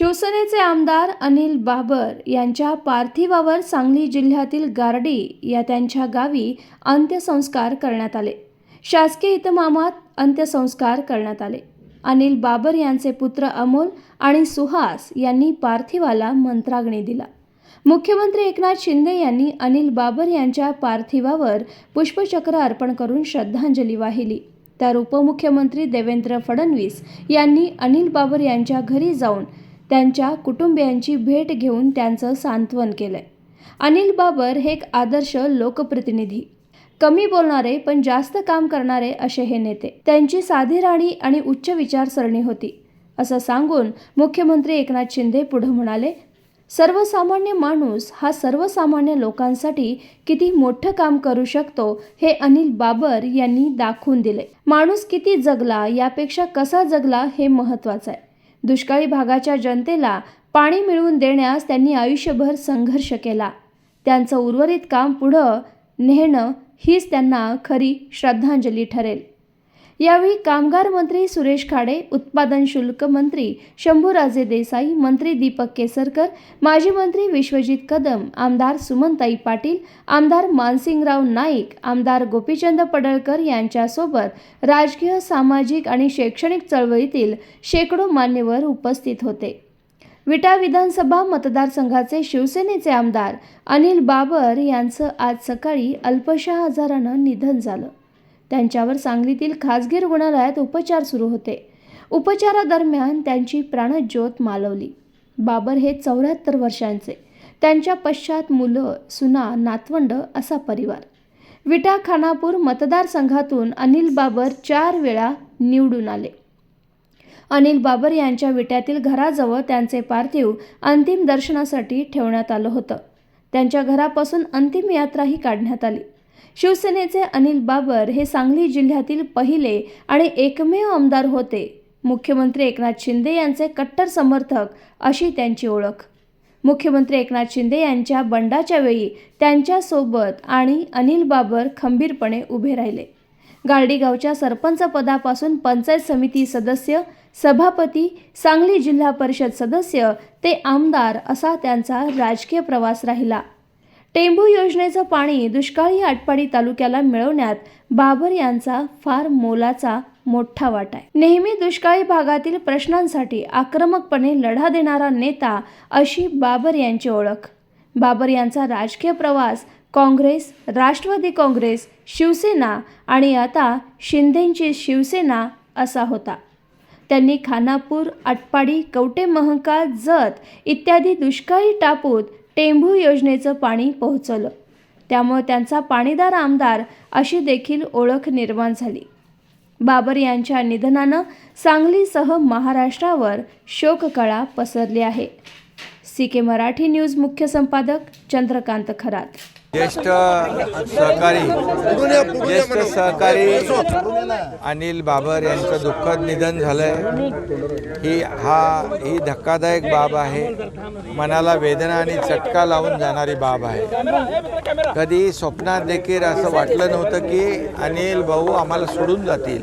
शिवसेनेचे आमदार अनिल बाबर यांच्या पार्थिवावर सांगली जिल्ह्यातील गारडी या त्यांच्या गावी अंत्यसंस्कार करण्यात आले. शासकीय इतमामात अंत्यसंस्कार करण्यात आले. अनिल बाबर यांचे पुत्र अमोल आणि सुहास यांनी पार्थिवाला मंत्राग्नी दिला. मुख्यमंत्री एकनाथ शिंदे यांनी अनिल बाबर यांच्या पार्थिवावर पुष्पचक्र अर्पण करून श्रद्धांजली वाहिली. तर उपमुख्यमंत्री देवेंद्र फडणवीस यांनी अनिल बाबर यांच्या घरी जाऊन त्यांच्या कुटुंबियांची भेट घेऊन त्यांचं सांत्वन केलंय. अनिल बाबर हे एक आदर्श लोकप्रतिनिधी. कमी बोलणारे पण जास्त काम करणारे असे हे नेते. त्यांची साधी राणी आणि उच्च विचारसरणी होती. असं सांगून मुख्यमंत्री एकनाथ शिंदे पुढे म्हणाले सर्वसामान्य माणूस हा सर्वसामान्य लोकांसाठी किती मोठं काम करू शकतो हे अनिल बाबर यांनी दाखवून दिले. माणूस किती जगला यापेक्षा कसा जगला हे महत्वाचं आहे. दुष्काळी भागाच्या जनतेला पाणी मिळवून देण्यास त्यांनी आयुष्यभर संघर्ष केला. त्यांचं उर्वरित काम पुढं नेणं हीच त्यांना खरी श्रद्धांजली ठरेल. यावेळी कामगार मंत्री सुरेश खाडे उत्पादन शुल्क मंत्री शंभूराजे देसाई मंत्री दीपक केसरकर माजी मंत्री विश्वजित कदम आमदार सुमनताई पाटील आमदार मानसिंगराव नाईक आमदार गोपीचंद पडळकर यांच्यासोबत राजकीय सामाजिक आणि शैक्षणिक चळवळीतील शेकडो मान्यवर उपस्थित होते. विटा विधानसभा मतदारसंघाचे शिवसेनेचे आमदार अनिल बाबर यांचं आज सकाळी अल्पशा आजारानं निधन झालं. त्यांच्यावर सांगलीतील खासगी रुग्णालयात उपचार सुरू होते. उपचारादरम्यान त्यांची प्राणज्योत मालवली. बाबर हे चौऱ्याहत्तर वर्षांचे. त्यांच्या पश्चात मुलं सुना नातवंड असा परिवार. विटा खानापूर मतदारसंघातून अनिल बाबर चार वेळा निवडून आले. अनिल बाबर यांच्या विट्यातील घराजवळ त्यांचे पार्थिव अंतिम दर्शनासाठी ठेवण्यात आलं होतं. त्यांच्या घरापासून अंतिम यात्राही काढण्यात आली. शिवसेनेचे अनिल बाबर हे सांगली जिल्ह्यातील पहिले आणि एकमेव आमदार होते. मुख्यमंत्री एकनाथ शिंदे यांचे कट्टर समर्थक अशी त्यांची ओळख. मुख्यमंत्री एकनाथ शिंदे यांच्या बंडाच्या वेळी त्यांच्यासोबत आणि अनिल बाबर खंबीरपणे उभे राहिले. गार्डीगावच्या सरपंच पदापासून पंचायत समिती सदस्य सभापती सांगली जिल्हा परिषद सदस्य ते आमदार असा त्यांचा राजकीय प्रवास राहिला. टेंभू योजनेचं पाणी दुष्काळी आटपाडी तालुक्याला मिळवण्यात बाबर यांचा फार मोलाचा मोठा वाटा आहे. नेहमी दुष्काळी भागातील प्रश्नांसाठी आक्रमकपणे लढा देणारा नेता अशी बाबर यांची ओळख. बाबर यांचा राजकीय प्रवास काँग्रेस राष्ट्रवादी काँग्रेस शिवसेना आणि आता शिंदेंची शिवसेना असा होता. त्यांनी खानापूर आटपाडी कवटे महंका जत इत्यादी दुष्काळी टापूत टेंभू योजनेचं पाणी पोहोचवलं त्यामुळे त्यांचा पाणीदार आमदार अशी देखील ओळख निर्माण झाली. बाबर यांच्या निधनानं सांगलीसह महाराष्ट्रावर शोककळा पसरली आहे. सी के मराठी न्यूज मुख्य संपादक चंद्रकांत खरात. ज्येष्ठ सहकारी ज्येष्ठ सहकारी अनिल बाबर यांचं दुःखद निधन झालंय. ही हा ही धक्कादायक बाब आहे. मनाला वेदना आणि चटका लावून जाणारी बाब आहे. कधी स्वप्नात देखील असं वाटलं नव्हतं की अनिल भाऊ आम्हाला सोडून जातील.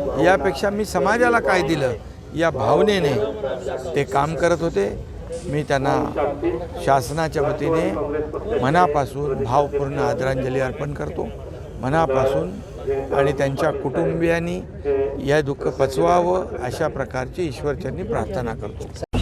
यापेक्षा मी समाजाला काय दिलं? या भावनेने ते काम करत होते. मी त्यांना शासनाच्या वतीने मनापासून भावपूर्ण आदरांजली अर्पण करतो. मनापासून आणि त्यांच्या कुटुंबियांनी या दुःख पचवावं अशा प्रकारची ईश्वरचरणी प्रार्थना करतो.